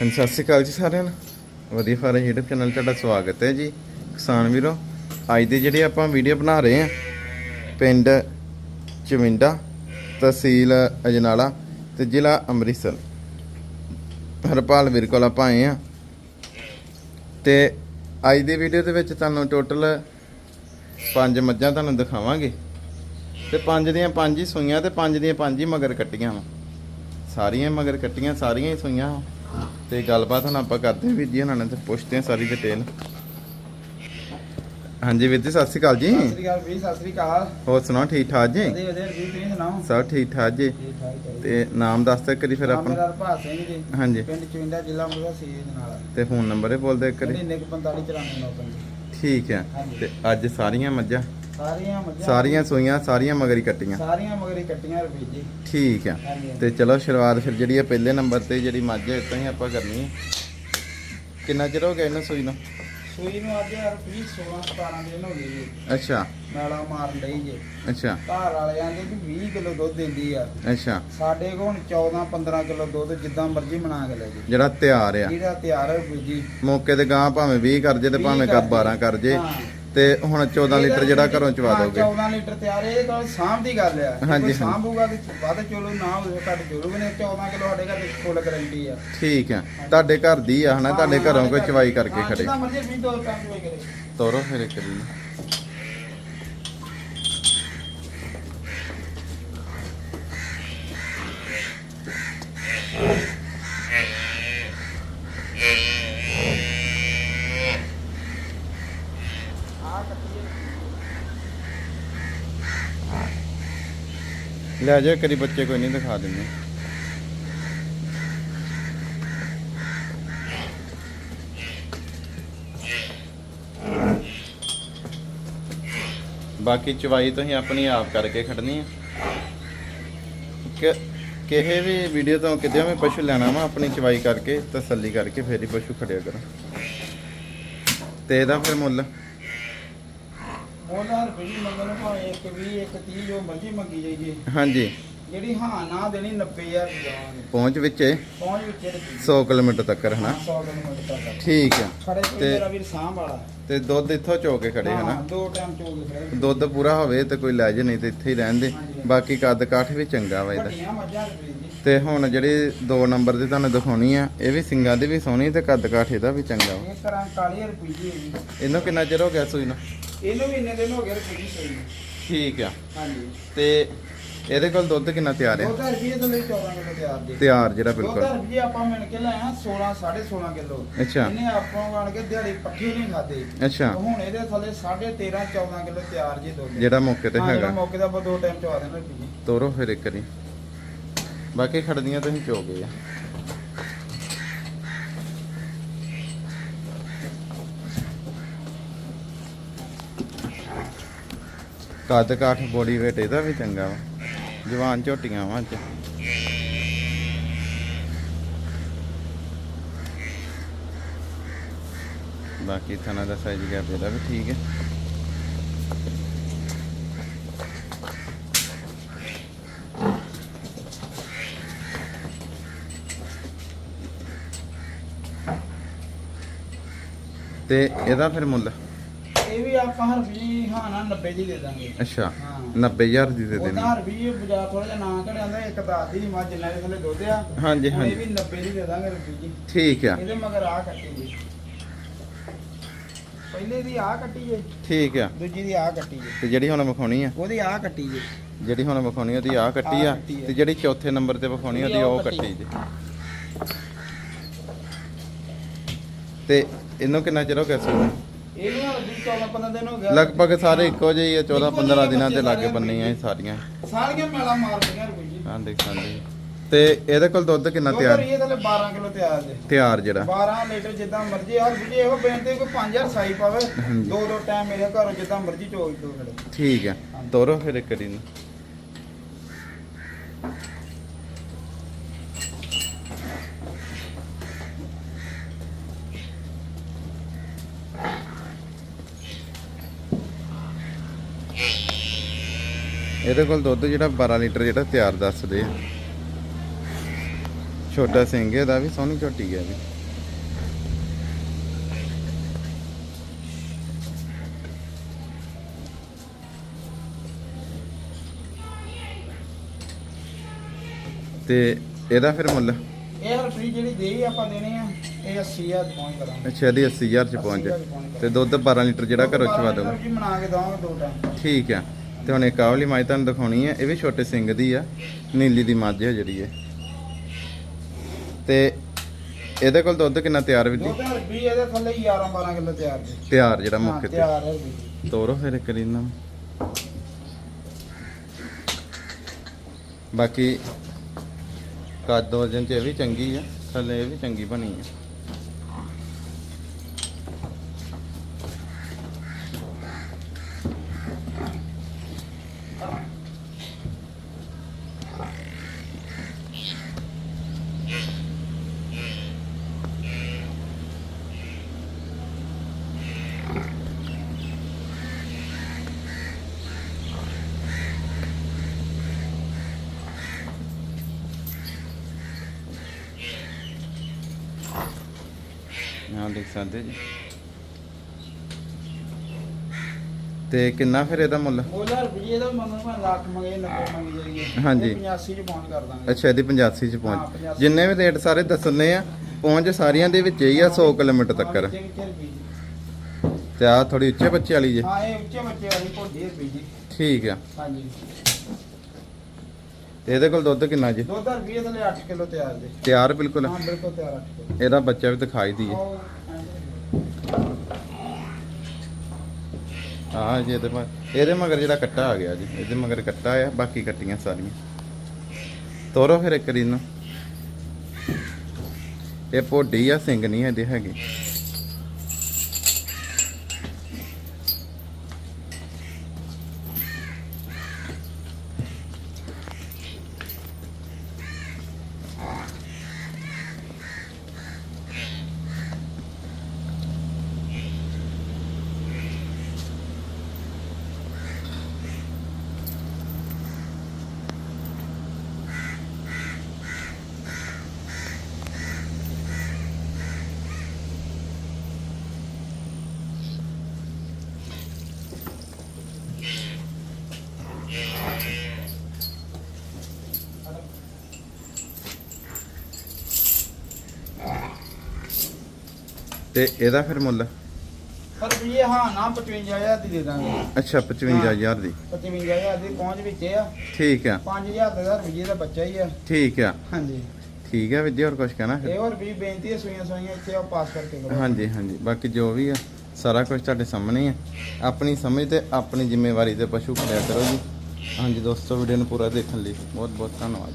ਹਾਂਜੀ, ਸਤਿ ਸ਼੍ਰੀ ਅਕਾਲ ਜੀ ਸਾਰਿਆਂ ਨੂੰ। ਵਧੀਆ ਫਾਰਮ YouTube ਚੈਨਲ ਤੁਹਾਡਾ ਸਵਾਗਤ ਹੈ ਜੀ, ਕਿਸਾਨ ਵੀਰੋ। ਅੱਜ ਦੀ ਜਿਹੜੀ ਆਪਾਂ ਵੀਡੀਓ ਬਣਾ ਰਹੇ ਹਾਂ, ਪਿੰਡ ਚਵਿੰਡਾ, ਤਹਿਸੀਲ ਅਜਨਾਲਾ ਤੇ ਜ਼ਿਲ੍ਹਾ ਅੰਮ੍ਰਿਤਸਰ। ਹਰਪਾਲ ਵੀਰ ਕੋਲ ਆਪਾਂ ਆਏ ਆ ਤੇ ਅੱਜ ਦੀ ਵੀਡੀਓ ਦੇ ਵਿੱਚ ਤੁਹਾਨੂੰ ਟੋਟਲ ਪੰਜ ਮੱਝਾਂ ਤੁਹਾਨੂੰ ਦਿਖਾਵਾਂਗੇ। ਤੇ ਪੰਜ ਦੀਆਂ ਪੰਜ ਹੀ ਸੂਈਆਂ ਤੇ ਪੰਜ ਦੀਆਂ ਪੰਜ ਹੀ ਮਗਰ ਕੱਟੀਆਂ ਵਾ। ਸਾਰੀਆਂ ਮਗਰ ਕੱਟੀਆਂ, ਸਾਰੀਆਂ ਹੀ ਸੂਈਆਂ ਵਾਂ। ਤੇ ਗੱਲਬਾਤ ਹੁਣ ਆਪਾਂ ਕਰਦੇ ਹਾਂ ਵੀਰ ਜੀ ਉਹਨਾਂ ਨੇ ਤੇ ਪੁੱਛਦੇ ਹਾਂ ਸਾਰੀ ਡਿਟੇਲ ਹਾਂਜੀ ਵੀਰ ਜੀ ਸਤਿ ਸ਼੍ਰੀ ਅਕਾਲ ਜੀ। ਸਤਿ ਸ੍ਰੀ ਅਕਾਲ ਵੀ ਸਤਿ ਸ੍ਰੀ ਅਕਾਲ। ਹੋਰ ਸੁਣਾਓ ਠੀਕ ਠਾਕ ਜੀ? ਵਧੀਆ ਵਧੀਆ ਵੀ ਤੁਸੀਂ ਸੁਣਾਓ? ਸਭ ਠੀਕ ਠਾਕ ਜੀ। ਤੇ ਨਾਮ ਦੱਸ ਦਿਓ ਕਰੀ ਫਿਰ ਆਪਣਾ ਮੇਰਾ ਹਰਪਾਲ ਸਿੰਘ ਜੀ। ਹਾਂਜੀ। ਪਿੰਡ ਚੁੰਡਾ ਜ਼ਿਲ੍ਹਾ ਮੁਰਗਾ ਸੀਜ ਨਾਲ। ਤੇ ਫੋਨ ਨੰਬਰ ਇਹ ਬੋਲ ਦਿਓ ਕਰੀ 99459499 ਠੀਕ ਹਾਂਜੀ। ਤੇ ਅੱਜ ਸਾਰੀਆਂ ਮੱਝਾਂ ਸਾਰੀਆਂ ਮੱਝਾਂ ਸਾਰੀਆਂ ਸੂਈਆਂ ਸਾਰੀਆਂ ਮਗਰੀ ਕੱਟੀਆਂ। ਸਾਰੀਆਂ ਮਗਰੀ ਕੱਟੀਆਂ ਰਵੀ ਜੀ। ਠੀਕ ਹਾਂਜੀ। ਤੇ ਚਲੋ ਸ਼ੁਰੂਆਤ ਫਿਰ ਜਿਹੜੀ ਹੈ ਪਹਿਲੇ ਨੰਬਰ ਤੇ ਜਿਹੜੀ ਮੱਝ ਹੈ ਇੱਦਾਂ ਹੀ ਆਪਾਂ ਕਰਨੀ ਹੈ। ਕਿੰਨਾ ਚਿਰ ਹੋ ਗਿਆ ਇਹਨਾਂ ਸੂਈ ਨੂੰ? ਸੂਈ ਨੂੰ ਅੱਜ ਯਾਰ 20 16 17 ਦਿਨ ਹੋ ਗਏ ਜੀ। ਅੱਛਾ। ਨਾਲਾ ਮਾਰਨ ਲਈ ਜੀ। ਅੱਛਾ। ਘਰ ਵਾਲੇ ਆਂਦੇ ਵੀ 20 ਕਿਲੋ ਦੁੱਧ ਦਿੰਦੀ ਆ। ਅੱਛਾ। ਸਾਡੇ ਕੋਲ ਹੁਣ 14 15 ਕਿਲੋ ਦੁੱਧ ਜਿੱਦਾਂ ਮਰਜ਼ੀ ਬਣਾ ਕੇ ਲੈ ਜੀ। ਜਿਹੜਾ ਤਿਆਰ ਆ। ਇਹਦਾ ਤਿਆਰ ਹੈ ਜੀ। ਮੌਕੇ ਤੇ ਗਾਂ ਭਾਵੇਂ 20 ਕਰ ਜੇ ਤੇ 20 ਭਾਵੇਂ ਕਰ ਕਰ 12 ਕਰ ਜੇ। ਹਾਂ। ਤੇ ਹੁਣ 14 ਲੀਟਰ ਜਿਹੜਾ ਘਰੋਂ ਚਵਾ ਦੋਗੇ। 14 ਲੀਟਰ ਤਿਆਰ ਇਹ ਤਾਂ ਸਾਂਭ ਦੀ ਗੱਲ ਆ। ਹਾਂਜੀ। ਸਾਂਭੂਗਾ ਤੇ ਵੱਧ ਚਲੋ ਨਾ ਹੋਵੇ ਘੱਟ ਚਲੋ ਵੀ ਨਹੀਂ 14 ਕਿਲੋ ਸਾਡੇ ਘਰ ਦੀ ਫੁੱਲ ਗਰੰਟੀ ਆ। ਠੀਕ ਆ। ਤੁਹਾਡੇ ਘਰ ਦੀ ਆ ਹਨਾ? ਤੁਹਾਡੇ ਘਰੋਂ ਕੋਈ ਚਵਾਈ ਕਰਕੇ ਖੜੇ। ਮਰਜ਼ੀ ਵੀ ਦੋ ਕਰੇ। ਤੋਰੋ ਫਿਰ ਇੱਕ ਲੈ ਜਾ ਕਰੀ ਬੱਚੇ ਕੋਈ ਨਹੀਂ ਦਿਖਾ ਦਿੰਦੇ। ਬਾਕੀ ਚਵਾਈ ਤੁਸੀਂ ਆਪਣੀ ਆਪ ਕਰਕੇ ਖੜਨੀ ਆ। ਕਿ ਕਿਸੇ ਵੀ ਵੀਡੀਓ ਤੋਂ ਕਿਤੇ ਵੀ ਪਸ਼ੂ ਲੈਣਾ ਵਾ, ਆਪਣੀ ਚਵਾਈ ਕਰਕੇ ਤਸੱਲੀ ਕਰਕੇ ਫੇਰ ਹੀ ਪਸ਼ੂ ਖੜਿਆ ਕਰੋ। ਤੇ ਇਹਦਾ ਫਿਰ ਮੁੱਲ? ਉਹਨਾਂ ਰੁਪਏ ਮੰਗਣ ਨੂੰ ਭਾਵੇਂ 1 20 1 30 ਜੋ ਮਰਜ਼ੀ ਮੰਗੀ ਜਾਈਏ। ਹਾਂਜੀ। ਜਿਹੜੀ ਹਾਂ ਨਾ ਦੇਣੀ 90000 ਦੀ ਜਾਵਾਂਗੇ ਪਹੁੰਚ ਵਿੱਚੇ ਪਹੁੰਚ ਵਿੱਚ ਇਹਦੇ 100 ਕਿਲੋਮੀਟਰ ਤੱਕ ਹਨਾ 100 ਕਿਲੋਮੀਟਰ ਤੱਕ ਠੀਕ ਆ ਖੜੇ ਤੇ- ਮੇਰਾ ਵੀਰ ਸਾਂਭ ਵਾਲਾ। ਤੇ ਦੁੱਧ ਇੱਥੋਂ ਚੋ ਕੇ ਖੜੇ ਹਨਾ ਦੋ ਟਾਈਮ ਚੋਲ ਖੜੇ ਦੁੱਧ ਪੂਰਾ ਹੋਵੇ ਤੇ ਕੋਈ ਲੈ ਜੇ ਨਹੀਂ ਤੇ ਇੱਥੇ ਹੀ ਰਹਿਣ ਦੇ। ਬਾਕੀ ਕੱਦ ਕਾਠ ਵੀ ਚੰਗਾ ਵਾ ਇਹਦਾ। ਤੇ ਹੁਣ ਜਿਹੜੀ ਦੋ ਨੰਬਰ ਦੀ ਤੁਹਾਨੂੰ ਦਿਖਾਉਣੀ ਆ ਇਹ ਵੀ ਸਿੰਗਾਂ ਦੀ ਵੀ ਸੋਹਣੀ ਤੇ ਕੱਦ ਕਾਠ ਇਹਦਾ ਵੀ ਚੰਗਾ ਵਾ। ਇਹ ਕਰਾਂ 40000 ਰੁਪਏ ਜੀ ਇਹ ਵੀ। ਇਹਨੂੰ ਕਿੰਨਾ ਚਿਰ ਹੋ ਗਿਆ ਸੂਈ ਨੂੰ? ਇਹਨੂੰ ਵੀ ਇੰਨੇ ਦਿਨ ਹੋ ਗਏ ਰੁਪਏ ਦੀ ਠੀਕ ਆ। ਹਾਂਜੀ। ਤੇ ਇਹਦੇ ਕੋਲ ਦੁੱਧ ਕਿੰਨਾ ਤਿਆਰ ਆ? 2000 ਰੁਪਏ ਤੋਂ ਲਈ 14 ਕਿਲੋ ਤਿਆਰ ਜਿਹੜਾ 2000 ਬਿਲਕੁਲ। ਰੁਪਏ ਆਪਾਂ ਮਿਲ ਕੇ ਲਾਇਆ 16 16.5 ਕਿਲੋ। ਅੱਛਾ। ਇਹਨੇ ਆਪਾਂ ਆਣ ਕੇ ਦਿਹਾੜੀ ਪੱਠੀ ਨਹੀਂ ਖਾਦੇ ਅੱਛਾ। ਹੁਣ ਇਹਦੇ ਥੱਲੇ 13.5 14 ਕਿਲੋ ਤਿਆਰ ਜੀ ਦੁੱਧ। ਜਿਹੜਾ ਮੌਕੇ ਤੇ ਹਾਂ, ਜਿਹੜਾ ਹੈਗਾ। ਮੌਕੇ ਦਾ ਆਪਾਂ ਦੋ ਟਾਈਮ ਚਵਾ ਦੇਣਾ ਰੁਪਏ ਤੋਰੋ ਫਿਰ ਇੱਕ ਵਾਰੀ। ਬਾਕੀ ਖੜਦੀਆਂ ਤੁਸੀਂ ਚੋ ਆ ਕੱਦ ਕਾਠ ਬੋਡੀ ਵੇਟ ਇਹਦਾ ਵੀ ਚੰਗਾ ਵਾ। ਜਵਾਨ ਝੋਟੀਆਂ ਵਾਂ ਚ ਬਾਕੀ ਥਣਾ ਦਾ ਸਾਈਜ਼ ਗਿਆ ਇਹਦਾ ਵੀ ਠੀਕ ਹੈ। ਤੇ ਇਹਦਾ ਫਿਰ ਮੁੱਲ? ਇਹ ਵੀ ਆਪਾਂ ਹਰ ਵੀ ਹਾਂ ਨਾ 90 ਦੀ ਦੇ ਦਾਂਗੇ। ਅੱਛਾ ਹਾਂ। 90000 ਦੀ ਦੇ ਦੇਣੀ। ਉਹਦਾ ਹਰ ਵੀ ਬਾਜ਼ਾਰ ਥੋੜਾ ਜਿਹਾ ਨਾ ਘੜਿਆ ਹੁੰਦਾ ਇੱਕ ਦੱਸ ਦੀ ਮੱਝ ਜਿੰਨਾ ਦੇ ਥੱਲੇ ਦੁੱਧ ਆ ਹਾਂਜੀ ਇਹ ਹਾਂਜੀ। ਵੀ 90 ਦੀ ਦੇ ਦਾਂਗੇ ਰੁਪਏ ਜੀ ਠੀਕ ਆ। ਇਹਦੇ ਮਗਰ ਆ ਕੱਟੀ ਜੀ। ਪਹਿਲੇ ਦੀ ਆ ਕੱਟੀ ਜੇ ਠੀਕ ਆ। ਦੂਜੀ ਦੀ ਆ ਕੱਟੀ ਜੇ। ਤੇ ਜਿਹੜੀ ਹੁਣ ਵਿਖਾਉਣੀ ਆ? ਉਹਦੀ ਆ ਕੱਟੀ ਜੇ। ਜਿਹੜੀ ਹੁਣ ਵਿਖਾਉਣੀ ਉਹਦੀ ਆ ਕੱਟੀ ਆ। ਆਹ ਕੱਟੀ ਆ। ਤੇ ਜਿਹੜੀ ਚੌਥੇ ਨੰਬਰ ਤੇ ਵਿਖਾਉਣੀ ਉਹਦੀ ਉਹ ਕੱਟੀ ਜੀ। ਤੇ ਇਹਨੂੰ ਕਿੰਨਾ ਚਿਰ ਹੋ ਗਿਆ ਸੂ ਇਹਨੂੰ ਹਰ ਵੀ 14 15 ਦਿਨ ਹੋ ਗਿਆ। ਲਗਭਗ ਸਾਰੇ ਇੱਕੋ ਜਿਹੇ ਹੀ ਆ 14 ਇੱਕੋ 15 ਜਿਹੇ ਦਿਨਾਂ ਦੇ ਲਾਗੇ ਬੰਨੀਆਂ ਇਹ ਸਾਰੀਆਂ। ਸਾਰੀਆਂ ਮੈਲਾ ਮਾਰਦੀਆਂ ਰੁਪਏ ਜੀ। ਹਾਂ ਦੇਖ ਸਕਦੇ ਤੇ ਇਹਦੇ ਕੋਲ ਦੁੱਧ ਕਿੰਨਾ ਤਿਆਰ? ਇਹ ਥੱਲੇ 12 ਕਿਲੋ ਤਿਆਰ ਜੇ। ਤਿਆਰ ਜਿਹੜਾ। 12 ਲੀਟਰ ਜਿੱਦਾਂ ਮਰਜ਼ੀ ਹਰ ਵੀ ਇਹੋ ਬੇਨਤੀ ਕੋਈ 5000 ਸਾਈ ਪਾਵੇ। ਹਾਂਜੀ। ਦੋ ਦੋ ਟਾਈਮ ਮੇਰੇ ਘਰੋਂ ਜਿੱਦਾਂ ਮਰਜ਼ੀ ਚੋਈ ਦੋ ਠੀਕ ਆ ਤੋਰੋ ਫਿਰ ਇੱਕ ਵਾਰੀ ਇਹਦੇ ਕੋਲ ਦੁੱਧ ਜਿਹੜਾ 12 ਲੀਟਰ ਜਿਹੜਾ ਤਿਆਰ ਦੱਸਦੇ ਆ। ਛੋਟਾ ਸਿੰਘ ਇਹਦਾ ਵੀ ਸੋਹਣੀ ਝੋਟੀ ਹੈ ਵੀ ਤੇ ਇਹਦਾ ਫਿਰ ਮੁੱਲ? ਇਹ ਹਰਪ੍ਰੀਤ ਜਿਹੜੀ ਦੇਈ ਆਪਾਂ ਦੇਣੀ ਆ। ਇਹ 80000 ਦੀ ਪਹੁੰਚ ਕਰਾਂਗੇ। ਅੱਛਾ ਇਹਦੀ 80000 ਚ ਪਹੁੰਚ 80,000 ਚ ਪਹੁੰਚ ਤੇ ਦੁੱਧ 12 ਲੀਟਰ ਜਿਹੜਾ ਘਰੋਂ ਚਵਾ ਦੋ ਦਊਗਾ ਜੀ ਬਣਾ ਕੇ ਦਵਾਂਗੇ ਦੋ ਟਾਈਮ ਠੀਕ ਆ। ਤੇ ਹੁਣ ਇੱਕ ਆਹ ਵਾਲੀ ਮੱਝ ਤੁਹਾਨੂੰ ਦਿਖਾਉਣੀ ਹੈ ਇਹ ਵੀ ਛੋਟੇ ਸਿੰਘ ਦੀ ਆ। ਨੀਲੀ ਦੀ ਮੱਝ ਹੈ ਜਿਹੜੀ ਇਹ। ਤੇ ਇਹਦੇ ਕੋਲ ਦੁੱਧ ਕਿੰਨਾ ਤਿਆਰ ਵੀ ਜੀ? ਦੁੱਧ ਹਰਪ੍ਰੀਤ ਇਹਦੇ ਥੱਲੇ 11 12 ਕਿਲੋ ਤਿਆਰ ਜੀ। ਤਿਆਰ ਜਿਹੜਾ ਮੁੱਖ ਤੇ। ਤਿਆਰ ਹੈ ਹਰਪ੍ਰੀਤ ਤੋਰੋ ਫਿਰ ਇੱਕ ਬਾਕੀ ਕੱਦ ਵਜਨ ਚ ਇਹ ਵੀ ਚੰਗੀ ਆ ਥੱਲੇ ਇਹ ਵੀ ਚੰਗੀ ਬਣੀ ਆ। ਆਹ ਦੇਖ ਸਕਦੇ ਜੀ। ਤੇ ਕਿੰਨਾ ਫਿਰ ਇਹਦਾ ਮੁੱਲ? ਮੁੱਲ ਹਰਪ੍ਰੀਤ ਇਹਦਾ ਮੰਗਣ ਮੈਂ ਲੱਖ ਮੰਗੇ 90 ਮੰਗੀ ਜਾਈਏ। ਹਾਂਜੀ। ਇਹ 85 ਚ ਪਹੁੰਚ ਕਰ ਦਾਂਗੇ। ਅੱਛਾ ਇਹਦੀ 85 ਚ ਹਾਂ, ਪਹੁੰਚ 85 ਜਿੰਨੇ ਵੀ ਰੇਟ ਸਾਰੇ ਦੱਸਣੇ ਆ ਪਹੁੰਚ ਸਾਰੀਆਂ ਦੇ ਵਿੱਚ ਹੀ ਆ 100 ਕਿਲੋਮੀਟਰ ਤੱਕ। ਹਾਂ। ਤੇ ਆ ਥੋੜੀ ਉੱਚੇ ਬੱਚੇ ਵਾਲੀ ਜੇ। ਹਾਂ ਇਹ ਉੱਚੇ ਬੱਚੇ ਵਾਲੀ ਭੋਡੀ ਹਰਪ੍ਰੀਤ ਜੀ ਠੀਕ ਆ। ਹਾਂਜੀ। ਤੇ ਇਹਦੇ ਕੋਲ ਦੁੱਧ ਕਿੰਨਾ ਜੀ? ਦੁੱਧ ਹਰਪ੍ਰੀਤ ਥੱਲੇ 8 ਕਿਲੋ ਤਿਆਰ ਜੀ। ਤਿਆਰ ਬਿਲਕੁਲ। ਹਾਂ ਬਿਲਕੁਲ ਤਿਆਰ 8 ਕਿਲੋ। ਇਹਦਾ ਬੱਚਾ ਵੀ ਦਿਖਾਈ ਦੀ ਆਓ, ਹਾਂ ਜੀ ਇਹਦੇ ਮਗਰ ਇਹਦੇ ਮਗਰ ਜਿਹੜਾ ਕੱਟਾ ਆ ਗਿਆ ਜੀ ਇਹਦੇ ਮਗਰ ਕੱਟਾ ਆ ਬਾਕੀ ਕੱਟੀਆਂ ਸਾਰੀਆਂ। ਤੋਰੋ ਫਿਰ ਇੱਕ ਰੀ ਨੂੰ। ਇਹ ਪੋਡੀ ਆ ਸਿੰਘ ਨਹੀਂ ਇਹਦੇ ਹੈਗੇ। ਤੇ ਇਹਦਾ ਫਿਰ ਮੁੱਲ? ਪਰ ਵੀ ਇਹ ਹਾਂ ਨਾ 55000 ਦੀ ਦੇ ਦਾਂਗੇ। ਅੱਛਾ 55000 ਦੀ। 55000 ਦੀ ਪਹੁੰਚ ਵਿੱਚ ਆ। ਠੀਕ ਆ। 5000 ਦਾ ਰੁਪਏ ਦਾ ਬੱਚਾ ਹੀ ਆ। ਠੀਕ ਆ। ਹਾਂਜੀ। ਠੀਕ ਆ ਵਿਦਿਆ ਹੋਰ ਕੁਝ ਕਹਿਣਾ ਇਹ ਹੋਰ ਵੀ ਬੇਨਤੀ ਹੈ ਸੂਈਆਂ ਸੂਈਆਂ ਇੱਥੇ ਆ ਪਾਸ ਕਰਕੇ ਕਰੋ। ਹਾਂਜੀ ਹਾਂਜੀ। ਬਾਕੀ ਜੋ ਵੀ ਆ ਸਾਰਾ ਕੁਝ ਤੁਹਾਡੇ ਸਾਹਮਣੇ ਆ। ਆਪਣੀ ਸਮਝ ਤੇ ਆਪਣੀ ਜ਼ਿੰਮੇਵਾਰੀ ਤੇ ਪਸ਼ੂ ਖੜਿਆ ਕਰੋ ਜੀ। ਹਾਂਜੀ ਦੋਸਤੋ ਵੀਡੀਓ ਨੂੰ ਪੂਰਾ ਦੇਖਣ ਲਈ ਬਹੁਤ ਬਹੁਤ ਧੰਨਵਾਦ।